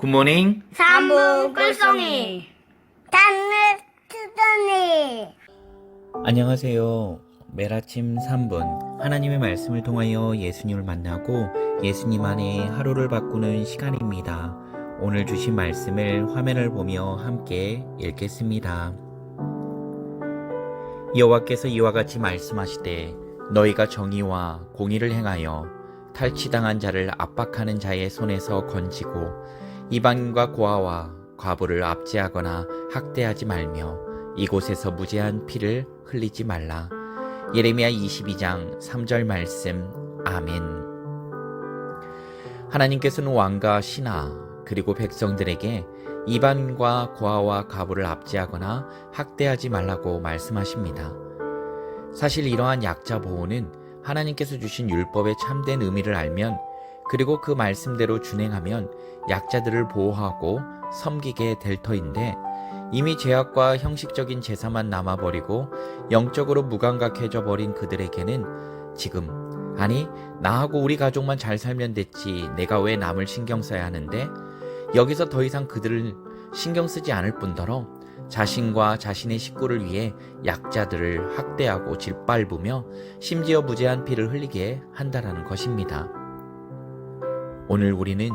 굿모닝. 삼부 꿀송이 단을 트더니 안녕하세요. 매일 아침 3분 하나님의 말씀을 통하여 예수님을 만나고 예수님 안에 하루를 바꾸는 시간입니다. 오늘 주신 말씀을 화면을 보며 함께 읽겠습니다. 여호와께서 이와 같이 말씀하시되 너희가 정의와 공의를 행하여 탈취당한 자를 압박하는 자의 손에서 건지고 이방인과 고아와 과부를 압제하거나 학대하지 말며 이곳에서 무죄한 피를 흘리지 말라. 예레미야 22장 3절 말씀. 아멘. 하나님께서는 왕과 신하 그리고 백성들에게 이방인과 고아와 과부를 압제하거나 학대하지 말라고 말씀하십니다. 사실 이러한 약자 보호는 하나님께서 주신 율법의 참된 의미를 알면 그리고 그 말씀대로 준행하면 약자들을 보호하고 섬기게 될 터인데 이미 죄악과 형식적인 제사만 남아버리고 영적으로 무감각해져 버린 그들에게는 지금 아니 나하고 우리 가족만 잘 살면 됐지 내가 왜 남을 신경 써야 하는데 여기서 더 이상 그들을 신경 쓰지 않을 뿐더러 자신과 자신의 식구를 위해 약자들을 학대하고 짓밟으며 심지어 무죄한 피를 흘리게 한다라는 것입니다. 오늘 우리는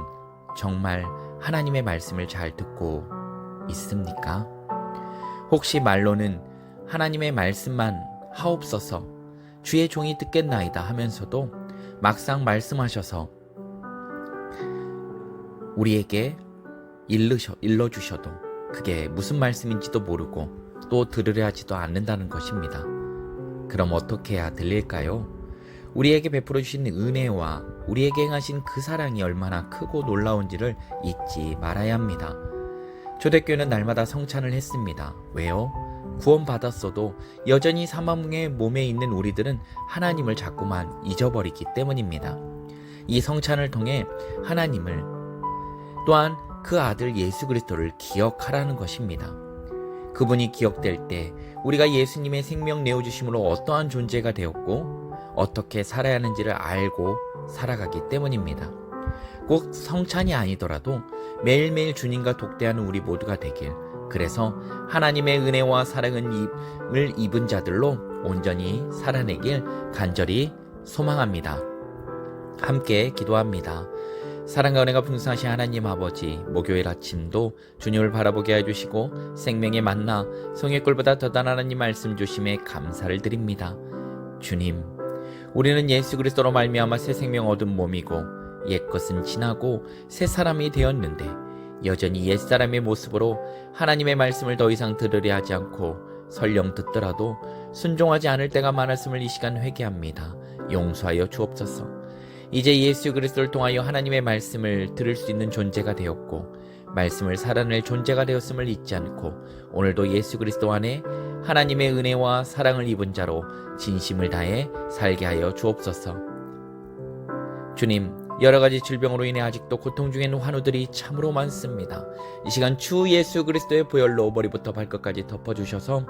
정말 하나님의 말씀을 잘 듣고 있습니까? 혹시 말로는 하나님의 말씀만 하옵소서 주의 종이 듣겠나이다 하면서도 막상 말씀하셔서 우리에게 일르셔, 일러주셔도 그게 무슨 말씀인지도 모르고 또 들으려 하지도 않는다는 것입니다. 그럼 어떻게 해야 들릴까요? 우리에게 베풀어 주신 은혜와 우리에게 행하신 그 사랑이 얼마나 크고 놀라운지를 잊지 말아야 합니다. 초대교회는 날마다 성찬을 했습니다. 왜요? 구원받았어도 여전히 사망의 몸에 있는 우리들은 하나님을 자꾸만 잊어버리기 때문입니다. 이 성찬을 통해 하나님을 또한 그 아들 예수 그리스도를 기억하라는 것입니다. 그분이 기억될 때 우리가 예수님의 생명 내어 주심으로 어떠한 존재가 되었고 어떻게 살아야 하는지를 알고 살아가기 때문입니다. 꼭 성찬이 아니더라도 매일매일 주님과 독대하는 우리 모두가 되길 그래서 하나님의 은혜와 사랑을 입은 자들로 온전히 살아내길 간절히 소망합니다. 함께 기도합니다. 사랑과 은혜가 풍성하신 하나님 아버지, 목요일 아침도 주님을 바라보게 해주시고 생명의 만나 성의 꿀보다 더단 하나님 말씀 주심에 감사를 드립니다. 주님, 우리는 예수 그리스도로 말미암아 새 생명 얻은 몸이고 옛 것은 지나고 새 사람이 되었는데 여전히 옛 사람의 모습으로 하나님의 말씀을 더 이상 들으려 하지 않고 설령 듣더라도 순종하지 않을 때가 많았음을 이 시간 회개합니다. 용서하여 주옵소서. 이제 예수 그리스도를 통하여 하나님의 말씀을 들을 수 있는 존재가 되었고 말씀을 살아낼 존재가 되었음을 잊지 않고 오늘도 예수 그리스도 안에 하나님의 은혜와 사랑을 입은 자로 진심을 다해 살게 하여 주옵소서. 주님, 여러 가지 질병으로 인해 아직도 고통 있는 환우들이 참으로 많습니다. 이 시간 주 예수 그리스도의 보혈로 머리부터 발끝까지 덮어주셔서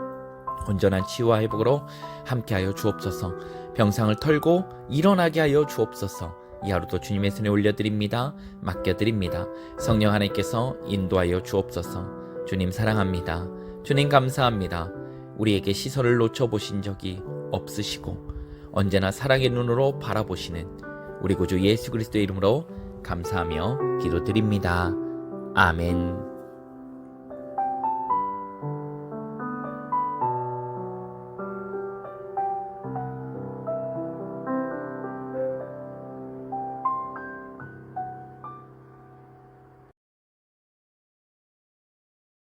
온전한 치유와 회복으로 함께하여 주옵소서. 병상을 털고 일어나게 하여 주옵소서. 이 하루도 주님의 손에 올려드립니다. 맡겨드립니다. 성령 하나님께서 인도하여 주옵소서. 주님 사랑합니다. 주님 감사합니다. 우리에게 시선을 놓쳐보신 적이 없으시고 언제나 사랑의 눈으로 바라보시는 우리 구주 예수 그리스도의 이름으로 감사하며 기도드립니다. 아멘.